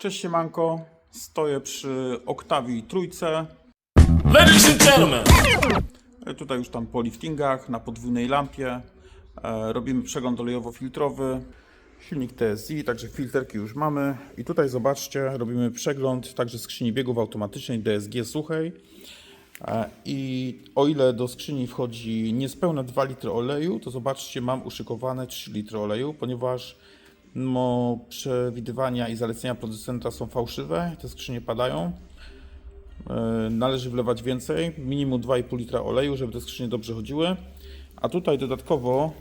Cześć siemanko, stoję przy Octavii trójce. Ladies and gentlemen, E, Tutaj już tam po liftingach na podwójnej lampie. E, robimy przegląd olejowo-filtrowy. Silnik TSI, także filterki już mamy. I tutaj zobaczcie, robimy przegląd także skrzyni biegów automatycznej DSG suchej. E, I o ile do skrzyni wchodzi niespełna 2 litry oleju, to zobaczcie, mam uszykowane 3 litry oleju, ponieważ no, przewidywania i zalecenia producenta są fałszywe, te skrzynie padają. E, Należy wlewać więcej, minimum 2,5 litra oleju, żeby te skrzynie dobrze chodziły. A tutaj dodatkowo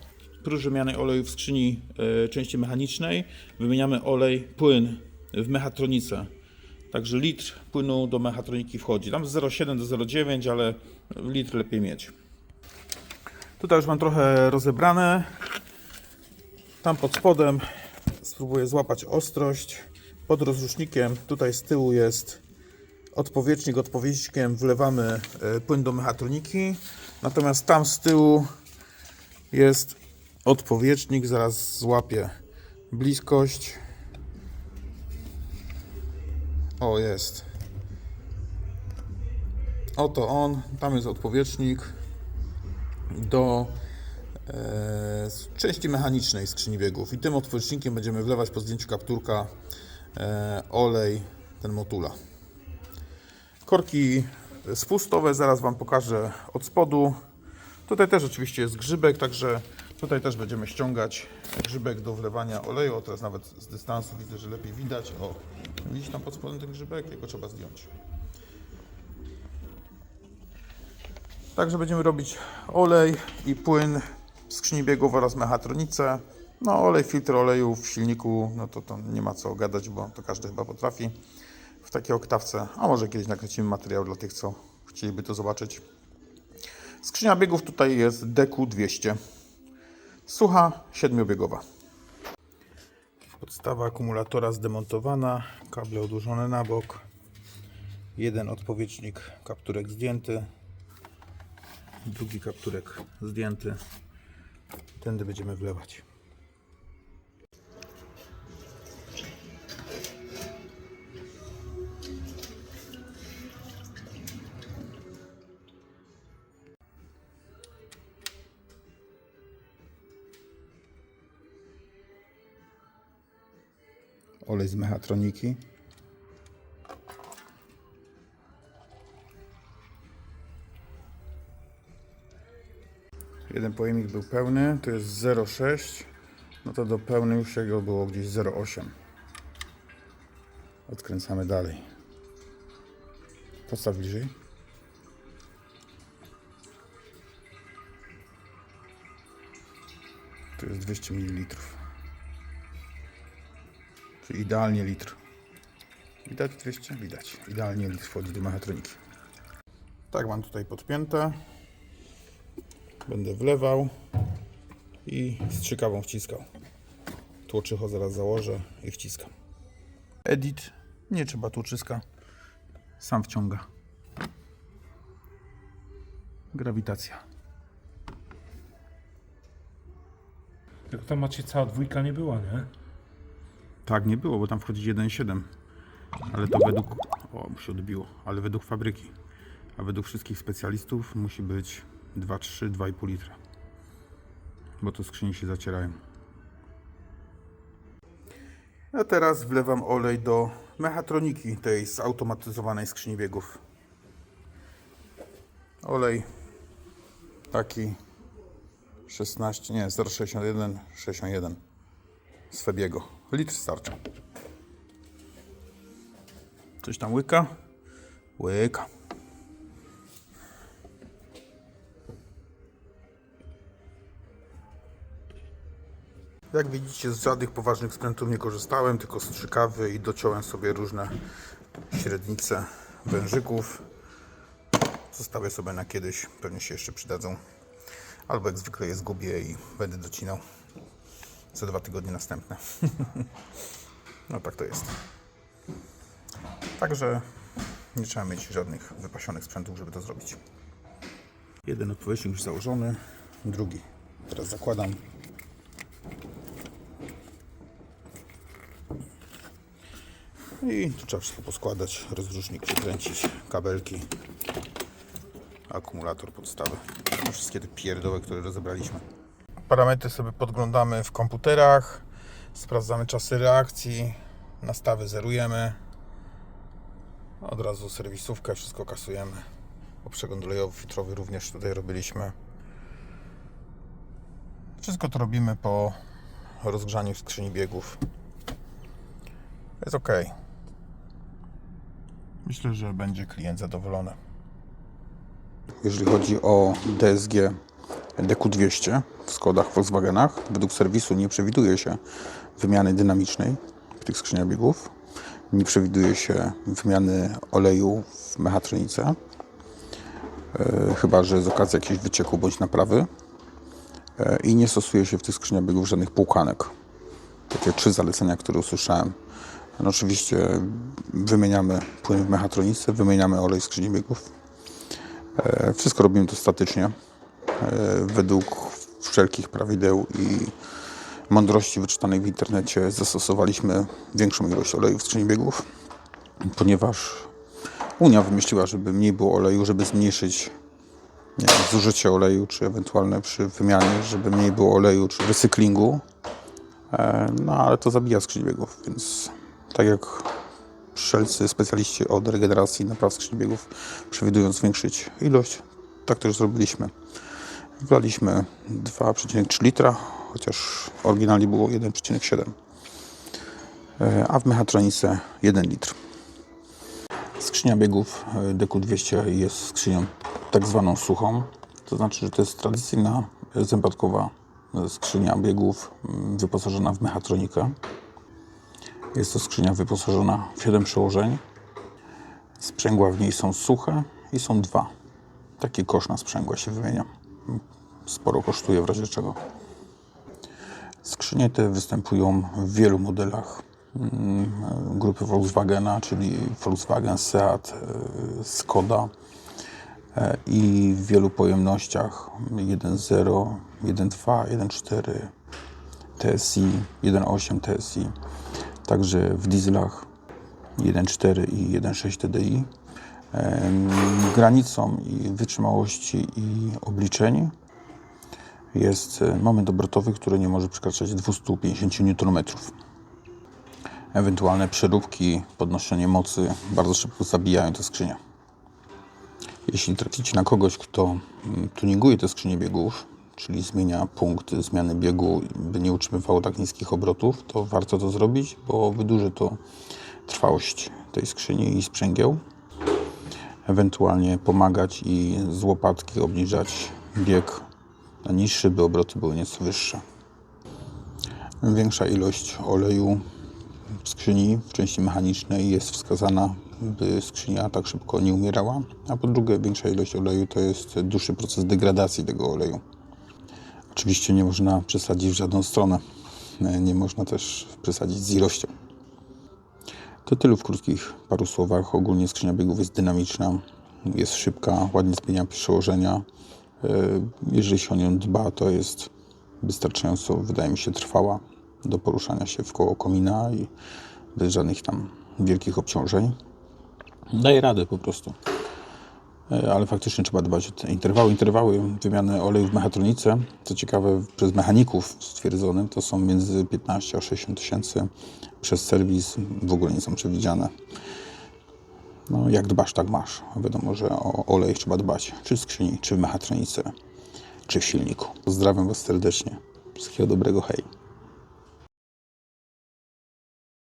prócz wymiany oleju w skrzyni e, części mechanicznej wymieniamy olej, płyn w mechatronice. Także litr płynu do mechatroniki wchodzi. Tam z 0,7 do 0,9, ale litr lepiej mieć. Tutaj już mam trochę rozebrane. Tam pod spodem spróbuję złapać ostrość. Pod rozrusznikiem tutaj z tyłu jest odpowietrznik. Odpowietrznikiem wlewamy e, płyn do mechatroniki. Natomiast tam z tyłu jest odpowietrznik. Zaraz złapię bliskość. O, jest. Oto on. Tam jest odpowietrznik do z części mechanicznej skrzyni biegów. I tym odpowietrznikiem będziemy wlewać po zdjęciu kapturka e, olej, ten motula. Korki spustowe zaraz Wam pokażę od spodu. Tutaj też oczywiście jest grzybek, także tutaj też będziemy ściągać grzybek do wlewania oleju. O, teraz nawet z dystansu widzę, że lepiej widać. O, widzisz tam pod spodem ten grzybek? Jego trzeba zdjąć. Także będziemy robić olej i płyn skrzyni biegów oraz mechatronice. No olej, filtr oleju w silniku, no to, to nie ma co gadać, bo to każdy chyba potrafi w takiej oktawce. A może kiedyś nakręcimy materiał dla tych, co chcieliby to zobaczyć. Skrzynia biegów tutaj jest DQ200. Sucha, siedmiobiegowa. Podstawa akumulatora zdemontowana, kable odłożone na bok. Jeden odpowietrznik, kapturek zdjęty. Drugi kapturek zdjęty. Tędy będziemy wlewać. Olej z mechatroniki. Jeden pojemnik był pełny, to jest 0,6. No to do pełny już jego było gdzieś 0,8. Odkręcamy dalej. Postaw bliżej. To jest 200 ml. Czyli idealnie litr. Widać 200? Widać. Idealnie litr wchodzi do mechatroniki. Tak mam tutaj podpięte. Będę wlewał i strzykawą wciskał. Tłoczycho zaraz założę i wciskam. Edit. Nie trzeba tłoczyska. Sam wciąga. Grawitacja. jak tam macie cała dwójka nie była, nie? Tak, nie było, bo tam wchodzi 1,7. Ale to według. O, się odbiło. Ale według fabryki. A według wszystkich specjalistów musi być 2,3, 2,5 litra. Bo to skrzynie się zacierają. A teraz wlewam olej do mechatroniki tej zautomatyzowanej skrzyni biegów. Olej taki 16, nie, 0,61, 61 z Febiego. Litr starczy. Coś tam łyka? Łyka. Jak widzicie, z żadnych poważnych sprzętów nie korzystałem, tylko strzykawy i dociąłem sobie różne średnice wężyków. Zostawię sobie na kiedyś, pewnie się jeszcze przydadzą. Albo jak zwykle je zgubię i będę docinał za dwa tygodnie następne. no tak to jest. Także nie trzeba mieć żadnych wypasionych sprzętów, żeby to zrobić. Jeden odpowiednik już założony, drugi. Teraz zakładam. I tu trzeba wszystko poskładać, rozrusznik przykręcić, kabelki, akumulator podstawy. No, Wszystkie te pierdoły, które rozebraliśmy. Parametry sobie podglądamy w komputerach, sprawdzamy czasy reakcji, nastawy zerujemy. Od razu serwisówkę, wszystko kasujemy. Przegląd olejowo-filtrowy również tutaj robiliśmy. Wszystko to robimy po rozgrzaniu skrzyni biegów. Jest ok. Myślę, że będzie klient zadowolony. Jeżeli chodzi o DSG DQ200 w Skodach, Volkswagenach, według serwisu nie przewiduje się wymiany dynamicznej w tych skrzyniach biegów. Nie przewiduje się wymiany oleju w mechatronice. E, chyba, że z okazji jakiegoś wycieku bądź naprawy. E, I nie stosuje się w tych skrzyniach biegów żadnych półkanek. Takie trzy zalecenia, które usłyszałem. No oczywiście wymieniamy płyn w mechatronice, wymieniamy olej skrzyni biegów. E, Wszystko robimy to statycznie, e, według wszelkich prawideł i mądrości wyczytanej w internecie zastosowaliśmy większą ilość oleju w skrzyni biegów, ponieważ Unia wymyśliła, żeby mniej było oleju, żeby zmniejszyć nie zużycie oleju, czy ewentualne przy wymianie, żeby mniej było oleju, czy recyklingu. E, No ale to zabija skrzyni biegów, więc tak jak wszelcy specjaliści od regeneracji napraw skrzyni biegów przewidują zwiększyć ilość, tak też zrobiliśmy. Wlaliśmy 2,3 litra, chociaż oryginalnie było 1,7, E, a w mechatronice 1 litr. Skrzynia biegów e, DQ200 jest skrzynią tak zwaną suchą, to znaczy, że to jest tradycyjna e, zębatkowa skrzynia biegów wyposażona w mechatronikę. Jest to skrzynia wyposażona w 7 przełożeń. Sprzęgła w niej są suche i są dwa. Taki kosz na sprzęgła się wymienia. Sporo kosztuje w razie czego. Skrzynie te występują w wielu modelach mm, grupy Volkswagena, czyli Volkswagen, Seat, e, Skoda e, i w wielu pojemnościach 1.0, 1.2, 1.4 TSI, 1.8 TSI, także w dieslach 1.4 i 1.6 TDI. Granicą i wytrzymałości i obliczeń jest e, moment obrotowy, który nie może przekraczać 250 Nm. Ewentualne przeróbki, podnoszenie mocy bardzo szybko zabijają te skrzynie. Jeśli traficie na kogoś, kto mm, tuninguje te skrzynie biegów, czyli zmienia punkt zmiany biegu, by nie utrzymywało tak niskich obrotów, to warto to zrobić, bo wydłuży to trwałość tej skrzyni i sprzęgieł. Ewentualnie pomagać i z łopatki obniżać bieg na niższy, by obroty były nieco wyższe. Większa ilość oleju w skrzyni w części mechanicznej jest wskazana, by skrzynia tak szybko nie umierała, a po drugie większa ilość oleju to jest dłuższy proces degradacji tego oleju. Oczywiście nie można przesadzić w żadną stronę. Nie można też przesadzić z ilością. To tylu w krótkich paru słowach. Ogólnie skrzynia biegów jest dynamiczna, jest szybka, ładnie zmienia przełożenia. E, Jeżeli się o nią dba, to jest wystarczająco, wydaje mi się, trwała do poruszania się w koło komina i bez żadnych tam wielkich obciążeń. Daje radę po prostu. E, Ale faktycznie trzeba dbać o te interwały. Interwały wymiany oleju w mechatronice, co ciekawe, przez mechaników stwierdzone, to są między 15 a 60 tysięcy. Przez serwis w ogóle nie są przewidziane. No, jak dbasz, tak masz. Wiadomo, że o olej trzeba dbać, czy w skrzyni, czy w mechatronice, czy w silniku. Pozdrawiam Was serdecznie. Wszystkiego dobrego, hej.